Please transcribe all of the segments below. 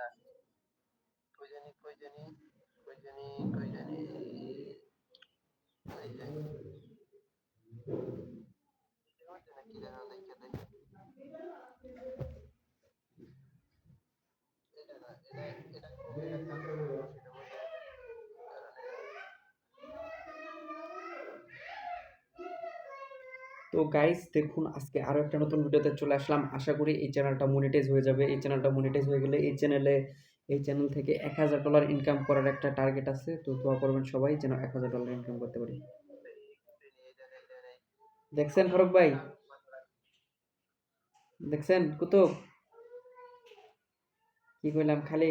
ইয়া কই জানি কই জানি কই জানি কই জানি এই যে নাকি দেখা দেখে দেখে এটা না এটা এটা তো গাইস দেখুন, আজকে আরও একটা নতুন ভিডিওতে চলে আসলাম। আশা করি এই চ্যানেলটা মনিটাইজ হয়ে যাবে। এই চ্যানেলটা মনিটাইজ হয়ে গেলে এই চ্যানেলে এই চ্যানেল থেকে এক হাজার ডলার ইনকাম করার একটা টার্গেট আছে। তো দোয়া করবেন সবাই যেন এক হাজার ডলার ইনকাম করতে পারি। দেখছেন ফারুক ভাই? দেখছেন কুতুব? কি কইলাম, খালি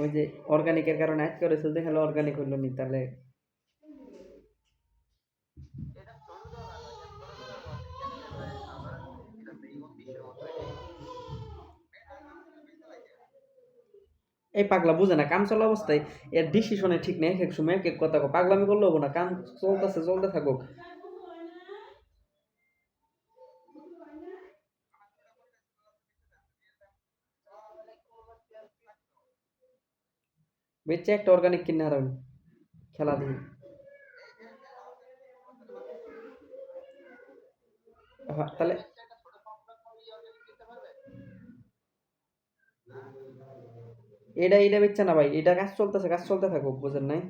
ওই যে অর্গানিকের কারণে আজকে করেছে দেখালে অর্গানিক হইল নি, তাহলে এই পাগলা বুঝে না কাম চলা অবস্থায় এর ডিসিশনে ঠিক নেই এক এক সময় এক এক কথা। পাগলামি করলে হব না কাম চলতেছে চলতে থাকুক বেচে একটা অর্গানিক কিনে আর খেলা দিই হ্যাঁ, তাহলে এটা এটা বেচছে না ভাই, এটা কাজ চলতেছে, কাজ চলতে থাকুক, বুঝেন নাই?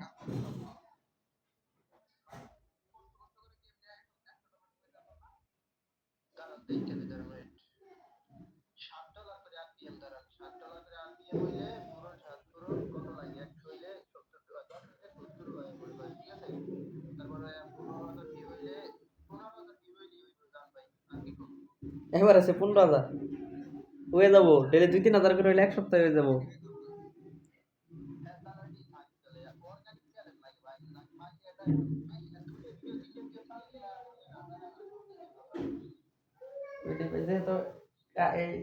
এবার আছে পনেরো হাজার। হয়ে যাব। ডেলি দুই, তিন হাজার করে হইলে এক সপ্তাহে হয়ে যাব হ্যাঁ তাহলে কি থাক তাহলে অর্গানিক চ্যালেঞ্জ লাগে ভাই বাকি এটা এটা তুলে ভিডিও দিলে কেউ চাললে আর ওইটা বেঁধে তো আ- এই-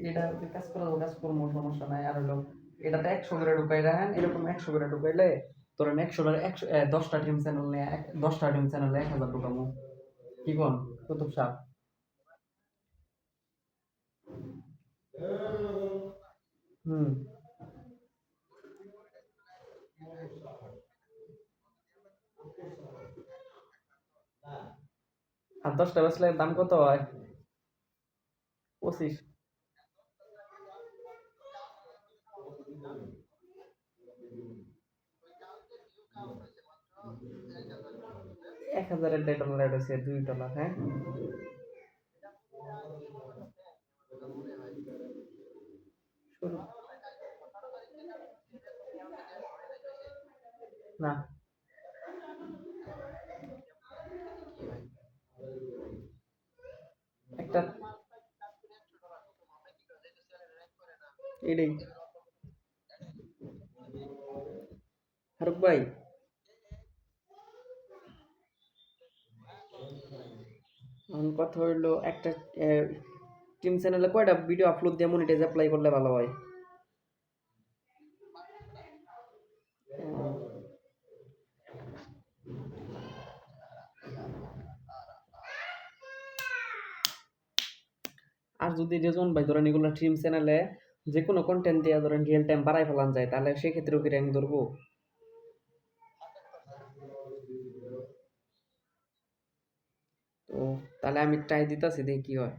এটা কাজ করে কাজ করব সমস্যা নাই। আর হলো, এটাতে একশো করে ঢুকাই রাখেন, এরকম একশো করে ঢুকাইলে ধরেন একশো একশো দশটা টিম চ্যানেল নিয়ে দশটা টিম চ্যানেলে এক হাজার ঢুকাবো কি কোন? কুতুব সাহ হুম। আর দশটা বেচলে দাম কত হয়? পঁচিশ। এক হাজারের দেড় ডলার অ্যাড হয়েছে দুই ডলার হ্যাঁ? না একটা এটাই। ফারুক ভাই। কথা হইল একটা টিম চ্যানেলে কয়টা ভিডিও আপলোড দিয়ে মনিটাইজ অ্যাপ্লাই করলে ভালো হয়? আর যদি রেজন ভাই ধরেন এগুলো টিম চ্যানেলে যে কোনো কন্টেন্ট দিয়ে ধরেন রিয়েল টাইম বাড়াই ফেলান যায়, তাহলে সেক্ষেত্রেও কি র্যাঙ্ক ধরবো? তো তাহলে আমি ট্রাই দিতেছি, দেখি কি হয়।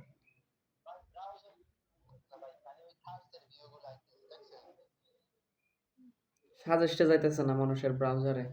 সাজেস্টে যাইতেছে না মানুষের ব্রাউজারে